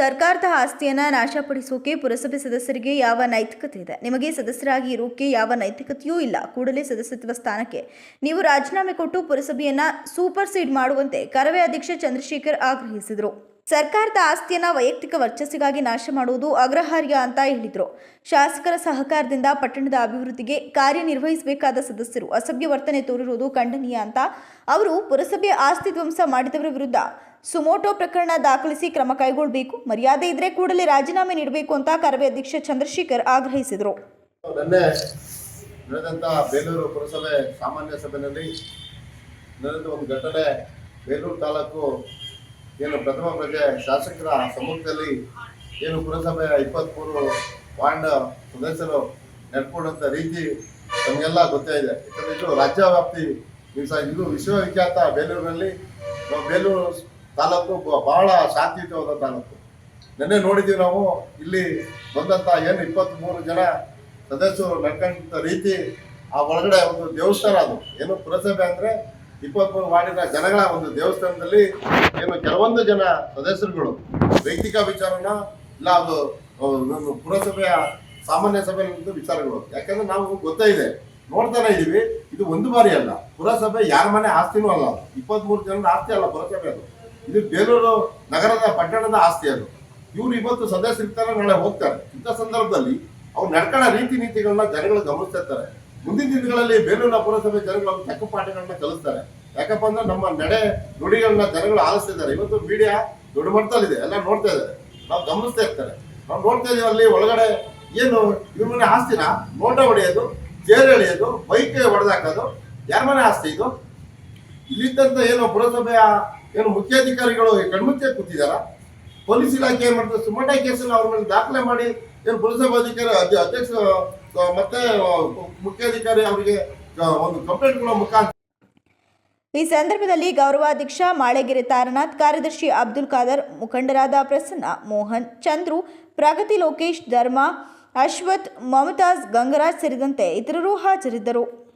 ಸರ್ಕಾರದ ಆಸ್ತಿಯನ್ನ ನಾಶಪಡಿಸೋಕೆ ಪುರಸಭೆ ಸದಸ್ಯರಿಗೆ ಯಾವ ನೈತಿಕತೆ ಇದೆ? ನಿಮಗೆ ಸದಸ್ಯರಾಗಿ ಇರೋಕೆ ಯಾವ ನೈತಿಕತೆಯೂ ಇಲ್ಲ. ಕೂಡಲೇ ಸದಸ್ಯತ್ವ ಸ್ಥಾನಕ್ಕೆ ನೀವು ರಾಜೀನಾಮೆ ಕೊಟ್ಟು ಪುರಸಭೆಯನ್ನ ಸೂಪರ್ ಸೀಡ್ ಮಾಡುವಂತೆ ಕರವೇ ಅಧ್ಯಕ್ಷ ಚಂದ್ರಶೇಖರ್ ಆಗ್ರಹಿಸಿದರು. ಸರ್ಕಾರದ ಆಸ್ತಿಯನ್ನ ವೈಯಕ್ತಿಕ ವರ್ಚಸ್ಸಿಗಾಗಿ ನಾಶ ಮಾಡುವುದು ಅಗ್ರಹಾರ್ಯ ಅಂತ ಹೇಳಿದರು. ಶಾಸಕರ ಸಹಕಾರದಿಂದ ಪಟ್ಟಣದ ಅಭಿವೃದ್ಧಿಗೆ ಕಾರ್ಯನಿರ್ವಹಿಸಬೇಕಾದ ಸದಸ್ಯರು ಅಸಭ್ಯ ವರ್ತನೆ ತೋರಿರುವುದು ಖಂಡನೀಯ ಅಂತ ಅವರು ಪುರಸಭೆ ಆಸ್ತಿ ಧ್ವಂಸ ಮಾಡಿದವರ ವಿರುದ್ಧ ಸುಮೋಟೋ ಪ್ರಕರಣ ದಾಖಲಿಸಿ ಕ್ರಮ ಕೈಗೊಳ್ಳಬೇಕು. ಮರ್ಯಾದೆ ಇದ್ರೆ ಕೂಡಲೇ ರಾಜೀನಾಮೆ ನೀಡಬೇಕು ಅಂತ ಕರವೇ ಅಧ್ಯಕ್ಷ ಚಂದ್ರಶೇಖರ್ ಆಗ್ರಹಿಸಿದರು. ಬೇಲೂರು ಪುರಸಭೆ ಸಾಮಾನ್ಯ ಸಭೆಯಲ್ಲಿ ನಡೆದ ಒಂದು ಘಟನೆ ಬೇಲೂರು ತಾಲೂಕು ಏನು ಪ್ರಥಮ ಪ್ರಜೆ ಶಾಸಕರ ಸಮ್ಮುಖದಲ್ಲಿ ಏನು ಪುರಸಭೆಯ ಇಪ್ಪತ್ತ್ಮೂರು ವಾರ್ಡ್ ಸದಸ್ಯರು ನಡ್ಕೊಂಡಂಥ ರೀತಿ ನಮಗೆಲ್ಲ ಗೊತ್ತೇ ಇದೆ. ಯಾಕಂದರೆ ಇದು ರಾಜ್ಯ ವ್ಯಾಪ್ತಿ ಇದು ವಿಶ್ವವಿಖ್ಯಾತ ಬೇಲೂರಿನಲ್ಲಿ. ಬೇಲೂರು ತಾಲೂಕು ಬಹಳ ಶಾಂತಿಯುತವಾದ ತಾಲೂಕು. ನಿನ್ನೆ ನೋಡಿದ್ದೀವಿ ನಾವು, ಇಲ್ಲಿ ಬಂದಂಥ ಏನು ಇಪ್ಪತ್ತ್ಮೂರು ಜನ ಸದಸ್ಯರು ನಡ್ಕೊಂಡ ರೀತಿ ಆ ಒಳಗಡೆ ಒಂದು ದೇವಸ್ಥಾನ ಅದು. ಏನು ಪುರಸಭೆ ಅಂದರೆ ಇಪ್ಪತ್ಮೂರು ವಾರ್ಡಿನ ಜನಗಳ ಒಂದು ದೇವಸ್ಥಾನದಲ್ಲಿ ಏನು ಕೆಲವೊಂದು ಜನ ಸದಸ್ಯರುಗಳು ವೈಯಕ್ತಿಕ ವಿಚಾರನ ಇಲ್ಲ, ಅದು ಪುರಸಭೆಯ ಸಾಮಾನ್ಯ ಸಭೆಯಲ್ಲಿ ವಿಚಾರಗಳು. ಯಾಕಂದ್ರೆ ನಾವು ಗೊತ್ತೇ ಇದೆ. ನೋಡ್ತಾನೆ ಇದೀವಿ. ಇದು ಒಂದು ಬಾರಿ ಅಲ್ಲ. ಪುರಸಭೆ ಯಾರ ಮನೆ ಆಸ್ತಿನೂ ಅಲ್ಲ ಅದು. ಇಪ್ಪತ್ಮೂರು ಜನರ ಆಸ್ತಿ ಅಲ್ಲ ಪುರಸಭೆ ಅದು. ಇದು ಬೇಲೂರು ನಗರದ ಪಟ್ಟಣದ ಆಸ್ತಿ ಅದು. ಇವ್ರು ಇವತ್ತು ಸದಸ್ಯರಿರ್ತಾರೆ ನಾಳೆ ಹೋಗ್ತಾರೆ. ಇಂಥ ಸಂದರ್ಭದಲ್ಲಿ ಅವ್ರು ನಡ್ಕೊಳ್ಳೋ ರೀತಿ ನೀತಿಗಳನ್ನ ಜನಗಳು ಗಮನಿಸ್ತಿರ್ತಾರೆ ಮುಂದಿನ ದಿನಗಳಲ್ಲಿ ಬೇಲೂರಿನ ಪುರಸಭೆ ಜನಗಳು ತಕ್ಕ ಪಾಠಗಳನ್ನ ಕಲಿಸ್ತಾರೆ. ಯಾಕಪ್ಪ ಅಂದ್ರೆ ನಮ್ಮ ನಡೆ ನುಡಿಗಳನ್ನ ಜನಗಳು ಆಲಿಸ್ತಿದ್ದಾರೆ ಇವತ್ತು ಮೀಡಿಯಾ ದೊಡ್ಡ ಮಟ್ಟದಲ್ಲಿದೆ ಎಲ್ಲ ನೋಡ್ತಾ ಇದ್ದಾರೆ. ನಾವು ಗಮನಿಸ್ತಾ ಇರ್ತಾರೆ. ನಾವು ನೋಡ್ತಾ ಇದೀವಿ ಅಲ್ಲಿ ಒಳಗಡೆ ಏನು ಇವ್ರ ಮನೆ ಆಸ್ತಿನ ನೋಟ ಹೊಡೆಯೋದು ಚೇರ್ ಎಳೆಯೋದು ಬೈಕ್ ಹೊಡೆದಾಕೋದು, ಯಾರ ಮನೆ ಆಸ್ತಿ ಇದು? ಇಲ್ಲಿದ್ದಂತ ಏನು ಪುರಸಭೆಯ ಏನು ಮುಖ್ಯಾಧಿಕಾರಿಗಳು ಕಣ್ಮುಚ್ಚೆ ಕೂತಿದಾರ? ಪೊಲೀಸ್ ಇಲಾಖೆ ಏನ್ ಮಾಡ್ತಾರೆ? ಸುಮಟ ಕೇಸನ್ನು ಅವ್ರ ಮೇಲೆ ದಾಖಲೆ ಮಾಡಿ ಏನು ಪೊಲೀಸ್ ಅಧಿಕಾರಿ ಅಧ್ಯ- ಅಧ್ಯಕ್ಷ ಮತ್ತೆ ಮುಖ್ಯಾಧಿಕಾರಿ ಅವರಿಗೆ ಒಂದು ಕಂಪ್ಲೇಂಟ್ ಕೊಡೋ ಮುಖಾಂತರ. ಈ ಸಂದರ್ಭದಲ್ಲಿ ಗೌರವಾಧ್ಯಕ್ಷ ಮಾಳೆಗೆರೆ ತಾರನಾಥ್, ಕಾರ್ಯದರ್ಶಿ ಅಬ್ದುಲ್ ಖಾದರ್, ಮುಖಂಡರಾದ ಪ್ರಸನ್ನ ಮೋಹನ್, ಚಂದ್ರು, ಪ್ರಗತಿ ಲೋಕೇಶ್, ಧರ್ಮ, ಅಶ್ವಥ್, ಮಮತಾಜ್, ಗಂಗರಾಜ್ ಸೇರಿದಂತೆ ಇತರರು ಹಾಜರಿದ್ದರು.